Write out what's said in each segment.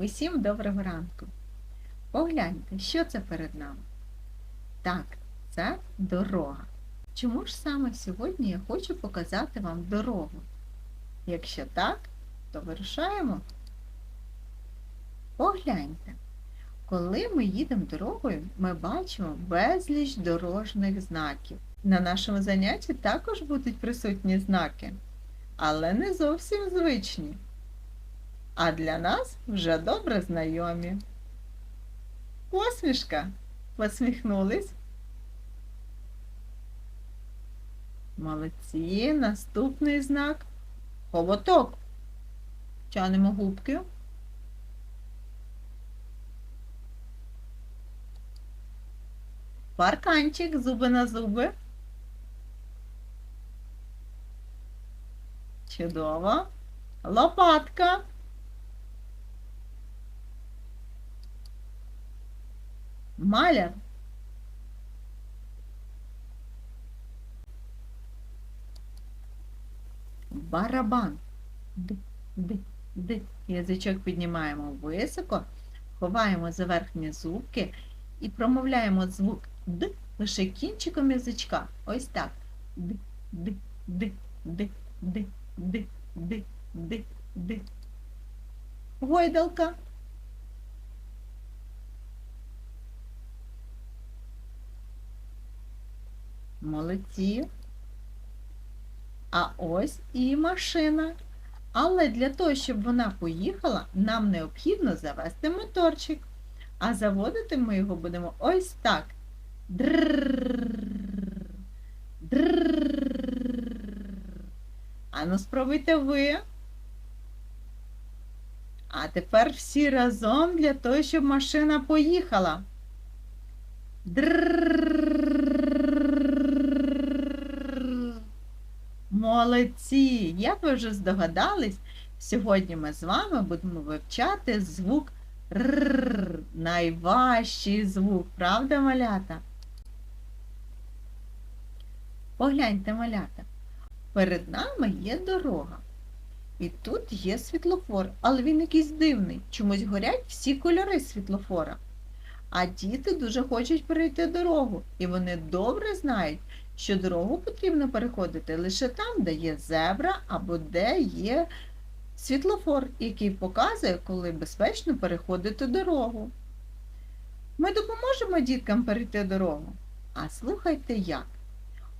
Усім доброго ранку! Погляньте, що це перед нами? Так, це дорога. Чому ж саме сьогодні я хочу показати вам дорогу? Якщо так, то вирушаємо. Погляньте! Коли ми їдемо дорогою, ми бачимо безліч дорожних знаків. На нашому занятті також будуть присутні знаки, але не зовсім звичні а для нас вже добре знайомі. Посмішка. Посміхнулись. Молодці. Наступний знак. Хоботок. Тянемо губки. Парканчик, зуби на зуби. Чудово. Лопатка. маляр. Барабан. Д, д, д. Язичок піднімаємо високо, ховаємо за верхні зубки і промовляємо звук Д лише кінчиком язичка. Ось так. Д, д, д, д, д, д, д, д, д. Гойдалка. Молодці. А ось і машина. Але для того, щоб вона поїхала, нам необхідно завести моторчик. А заводити ми його будемо ось так. А ну спробуйте ви. А тепер всі разом для того, щоб машина поїхала. Др. Молодці! Як ви вже здогадались, сьогодні ми з вами будемо вивчати звук Р. Найважчий звук, правда, малята? Погляньте малята. Перед нами є дорога. І тут є світлофор, але він якийсь дивний. Чомусь горять всі кольори світлофора. А діти дуже хочуть перейти дорогу, і вони добре знають, що дорогу потрібно переходити лише там, де є зебра або де є світлофор, який показує, коли безпечно переходити дорогу. Ми допоможемо діткам перейти дорогу. А слухайте як.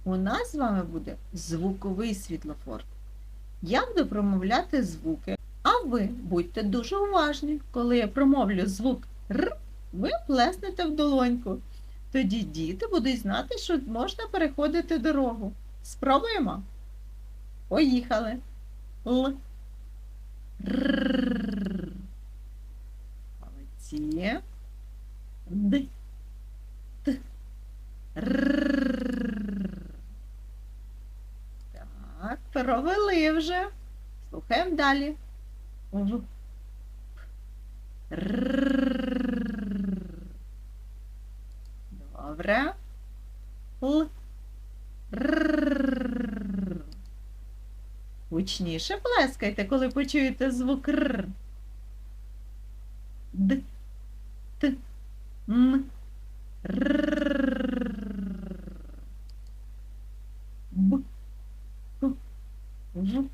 У нас з вами буде звуковий світлофор. Я буду промовляти звуки, а ви будьте дуже уважні. Коли я промовлю звук Р, ви плеснете в долоньку. Тоді діти будуть знати, що можна переходити дорогу. Спробуємо? Поїхали. Л. Р. Молодці. Д. Т. Р. Так, провели вже. Слухаємо далі. В. Р. Добре. Л. Р. Гучніше плескайте, коли почуєте звук Р. Д. Т. Р. Б. П. В.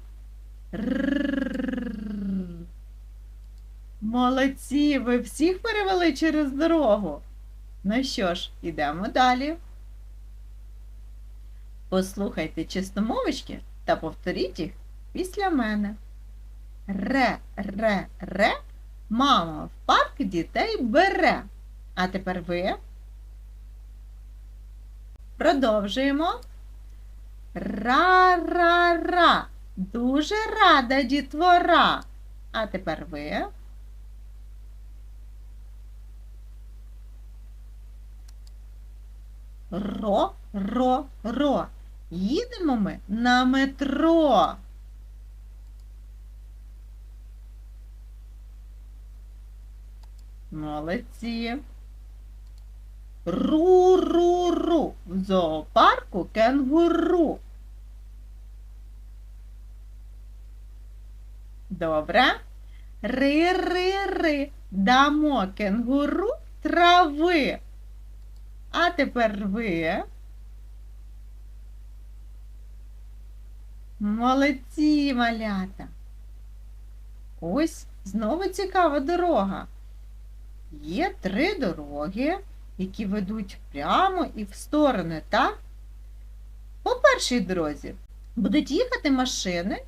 Молодці, ви всіх перевели через дорогу. Ну що ж, ідемо далі. Послухайте чистомовочки та повторіть їх після мене. Ре, ре, ре, мама в парк дітей бере. А тепер ви. Продовжуємо. Ра-ра-ра. Дуже рада дітвора. А тепер ви. Ро, ро, ро. Їдемо ми на метро. Молодці. Ру-ру-ру. В зоопарку кенгуру. Добре. Ри-ри-ри, дамо кенгуру трави. А тепер ви. Молодці, малята. Ось знову цікава дорога. Є три дороги, які ведуть прямо і в сторони, так? По першій дорозі будуть їхати машини,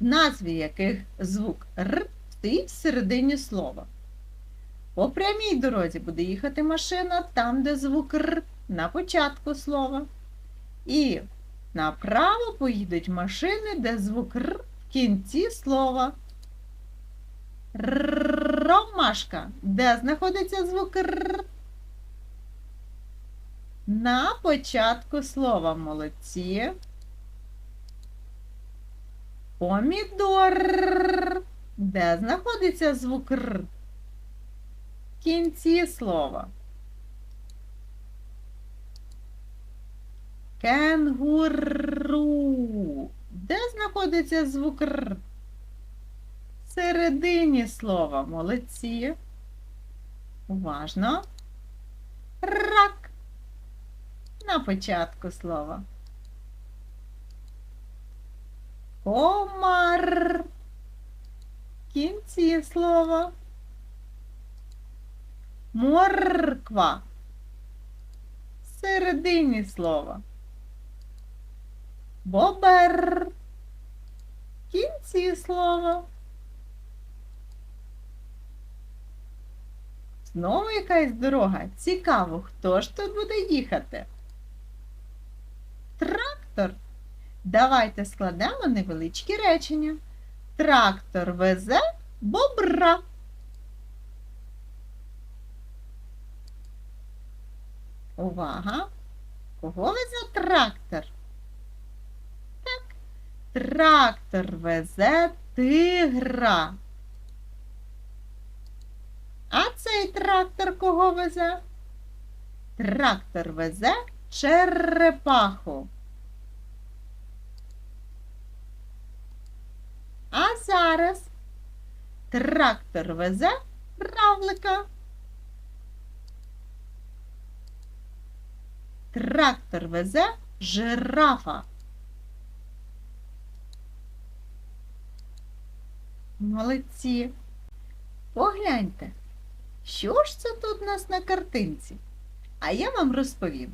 в назві яких звук Р стоїть всередині слова. По прямій дорозі буде їхати машина там, де звук Р на початку слова. І направо поїдуть машини, де звук Р в кінці слова. Ромашка. Де знаходиться звук Р? На початку слова молодці. Помідор. Де знаходиться звук Р? Кінці слова. Кенгуру. Де знаходиться звук Р? В середині слова. Молодці. Уважно. Рак. На початку слова. Комар. В кінці слова. Морква. Середині слова. Бобер. Кінці слова. Знову якась дорога. Цікаво, хто ж тут буде їхати? Трактор. Давайте складемо невеличкі речення. Трактор везе бобра. Увага! Кого везе трактор? Так, трактор везе тигра. А цей трактор кого везе? Трактор везе черепаху. А зараз трактор везе равлика. Трактор везе жирафа. Молодці. Погляньте, що ж це тут у нас на картинці? А я вам розповім.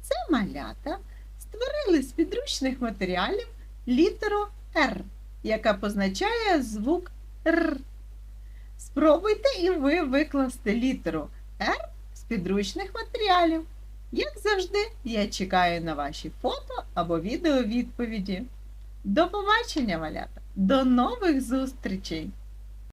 Це малята створили з підручних матеріалів літеру Р, яка позначає звук Р. Спробуйте і ви викласти літеру Р з підручних матеріалів. Як завжди, я чекаю на ваші фото або відео відповіді. До побачення, малята! До нових зустрічей!